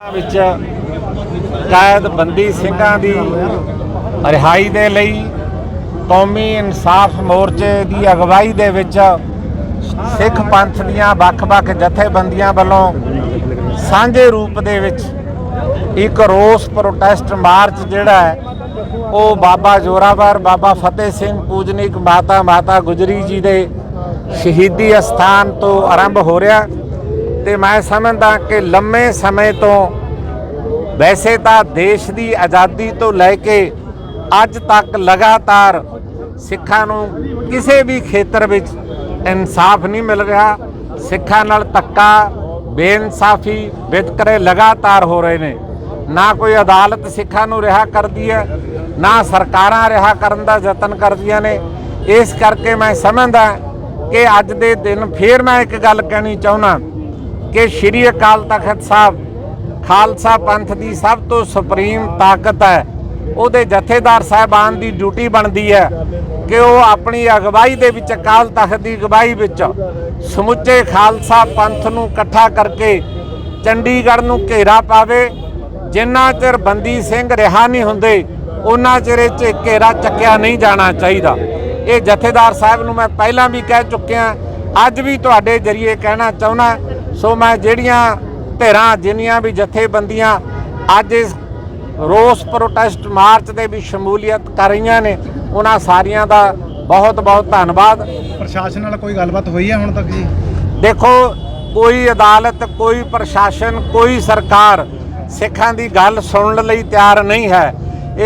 ਵਿੱਚ ਕੈਦ ਬੰਦੀ ਸਿੰਘਾਂ ਦੀ ਰਿਹਾਈ ਦੇ ਲਈ ਕੌਮੀ ਇਨਸਾਫ ਮੋਰਚੇ ਦੀ ਅਗਵਾਈ ਦੇ ਵਿੱਚ ਸਿੱਖ ਪੰਥ ਦੀਆਂ ਵੱਖ-ਵੱਖ ਜਥੇਬੰਦੀਆਂ ਵੱਲੋਂ ਸਾਂਝੇ ਰੂਪ ਦੇ ਵਿੱਚ ਇੱਕ ਰੋਸ ਪ੍ਰੋਟੈਸਟ ਮਾਰਚ ਜਿਹੜਾ ਹੈ, ਉਹ ਬਾਬਾ ਜੋਰਾਵਰ, ਬਾਬਾ ਫਤਿਹ ਸਿੰਘ ਪੂਜਨੀਕ ਮਾਤਾ ਮਾਤਾ ਗੁਜਰੀ ਜੀ ਦੇ ਸ਼ਹੀਦੀ ਅਸਥਾਨ ਤੋਂ ਆਰੰਭ ਹੋ ਰਿਹਾ। ਤੇ ਮੈਂ ਸਮਝਦਾ ਕਿ ਲੰਮੇ ਸਮੇਂ ਤੋਂ ਵੈਸੇ ਤਾਂ ਦੇਸ਼ ਦੀ ਆਜ਼ਾਦੀ ਤੋਂ ਲੈ ਕੇ ਅੱਜ ਤੱਕ ਲਗਾਤਾਰ ਸਿੱਖਾਂ ਨੂੰ ਕਿਸੇ ਵੀ ਖੇਤਰ ਵਿੱਚ ਇਨਸਾਫ ਨਹੀਂ ਮਿਲ ਰਿਹਾ। ਸਿੱਖਾਂ ਨਾਲ ਧੱਕਾ, ਬੇਇਨਸਾਫੀ ਵਿਤਕਰੇ ਲਗਾਤਾਰ ਹੋ ਰਹੇ ਨੇ। ਨਾ ਕੋਈ ਅਦਾਲਤ ਸਿੱਖਾਂ ਨੂੰ ਰਿਹਾ ਕਰਦੀ ਹੈ, ਨਾ ਸਰਕਾਰਾਂ ਰਿਹਾ ਕਰਨ ਦਾ ਯਤਨ ਕਰਦੀਆਂ ਨੇ। ਇਸ ਕਰਕੇ ਮੈਂ ਸਮਝਦਾ ਕਿ ਅੱਜ ਦੇ ਦਿਨ ਫੇਰ ਮੈਂ ਇੱਕ ਗੱਲ ਕਹਿਣੀ ਚਾਹੁੰਦਾ। ਕਿ ਸ਼੍ਰੀ ਅਕਾਲ ਤਖਤ ਸਾਹਿਬ, ਖਾਲਸਾ ਪੰਥ ਦੀ ਸਭ ਤੋਂ ਸੁਪਰੀਮ ਤਾਕਤ ਹੈ। ਉਹਦੇ ਜਥੇਦਾਰ ਸਾਹਿਬਾਨ ਦੀ ਡਿਊਟੀ ਬਣਦੀ ਹੈ ਕਿ ਉਹ ਆਪਣੀ ਅਗਵਾਈ ਦੇ ਵਿੱਚ, ਅਕਾਲ ਤਖਤ ਦੀ ਅਗਵਾਈ ਵਿੱਚ ਸਮੁੱਚੇ ਖਾਲਸਾ ਪੰਥ ਨੂੰ ਇਕੱਠਾ ਕਰਕੇ ਚੰਡੀਗੜ੍ਹ ਨੂੰ ਘੇਰਾ ਪਾਵੇ। ਜਿੰਨਾ ਚਿਰ ਬੰਦੀ ਸਿੰਘ ਰਿਹਾ ਨਹੀਂ ਹੁੰਦੇ, ਉਹਨਾਂ ਚਿਰ ਇਹ 'ਚ ਘੇਰਾ ਚੱਕਿਆ ਨਹੀਂ ਜਾਣਾ ਚਾਹੀਦਾ। ਇਹ ਜਥੇਦਾਰ ਸਾਹਿਬ ਨੂੰ ਮੈਂ ਪਹਿਲਾਂ ਵੀ ਕਹਿ ਚੁੱਕਿਆ, ਅੱਜ ਵੀ ਤੁਹਾਡੇ ਜਰੀਏ ਕਹਿਣਾ ਚਾਹੁੰਦਾ ਸੋ ਮੈਂ ਜਿਹੜੀਆਂ ਧਿਰਾਂ ਜਿੰਨੀਆਂ ਵੀ ਜਥੇਬੰਦੀਆਂ ਅੱਜ ਇਸ ਰੋਸ ਪ੍ਰੋਟੈਸਟ ਮਾਰਚ ਦੇ ਵੀ ਸ਼ਮੂਲੀਅਤ ਕਰ ਰਹੀਆਂ ਨੇ ਉਹਨਾਂ ਸਾਰੀਆਂ ਦਾ ਬਹੁਤ ਬਹੁਤ ਧੰਨਵਾਦ। ਪ੍ਰਸ਼ਾਸਨ ਨਾਲ ਕੋਈ ਗੱਲਬਾਤ ਹੋਈ ਹੈ ਹੁਣ ਤੱਕ ਜੀ? ਦੇਖੋ ਕੋਈ ਅਦਾਲਤ ਕੋਈ ਪ੍ਰਸ਼ਾਸਨ ਕੋਈ ਸਰਕਾਰ ਸਿੱਖਾਂ ਦੀ ਗੱਲ ਸੁਣਨ ਲਈ ਤਿਆਰ ਨਹੀਂ ਹੈ।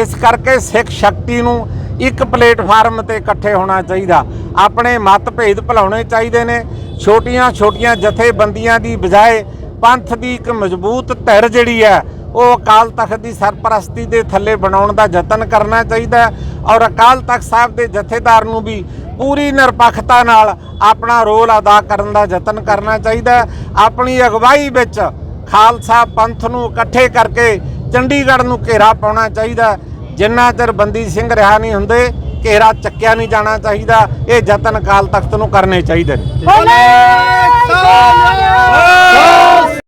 ਇਸ ਕਰਕੇ ਸਿੱਖ ਸ਼ਕਤੀ ਨੂੰ ਇੱਕ ਪਲੇਟਫਾਰਮ ਤੇ ਇਕੱਠੇ ਹੋਣਾ ਚਾਹੀਦਾ। ਆਪਣੇ ਮਤਭੇਦ ਭੁਲਾਉਣੇ ਚਾਹੀਦੇ ਨੇ। ਛੋਟੀਆਂ ਛੋਟੀਆਂ ਜਥੇਬੰਦੀਆਂ ਦੀ ਬਜਾਏ ਪੰਥ ਦੀ ਇੱਕ ਮਜ਼ਬੂਤ ਧਿਰ ਜਿਹੜੀ ਹੈ, ਉਹ ਅਕਾਲ ਤਖਤ ਦੀ ਸਰਪ੍ਰਸਤੀ ਦੇ ਥੱਲੇ ਬਣਾਉਣ ਦਾ ਯਤਨ ਕਰਨਾ ਚਾਹੀਦਾ ਔਰ ਅਕਾਲ ਤਖਤ ਸਾਹਿਬ ਦੇ ਜਥੇਦਾਰ ਨੂੰ ਵੀ ਪੂਰੀ ਨਿਰਪੱਖਤਾ ਨਾਲ ਆਪਣਾ ਰੋਲ ਅਦਾ ਕਰਨ ਦਾ ਯਤਨ ਕਰਨਾ ਚਾਹੀਦਾ ਆਪਣੀ ਅਗਵਾਈ ਵਿੱਚ ਖਾਲਸਾ ਪੰਥ ਨੂੰ ਇਕੱਠੇ ਕਰਕੇ ਚੰਡੀਗੜ੍ਹ ਨੂੰ ਘੇਰਾ ਪਾਉਣਾ ਚਾਹੀਦਾ ਜਿੰਨਾ ਚਿਰ ਬੰਦੀ ਸਿੰਘ ਰਿਹਾ ਨਹੀਂ ਹੁੰਦੇ ਘੇਰਾ ਚੱਕਿਆ ਨਹੀਂ ਜਾਣਾ ਚਾਹੀਦਾ ਇਹ ਯਤਨ ਅਕਾਲ ਤਖਤ ਨੂੰ ਕਰਨੇ ਚਾਹੀਦੇ ਨੇ। ਬੋਲੇ!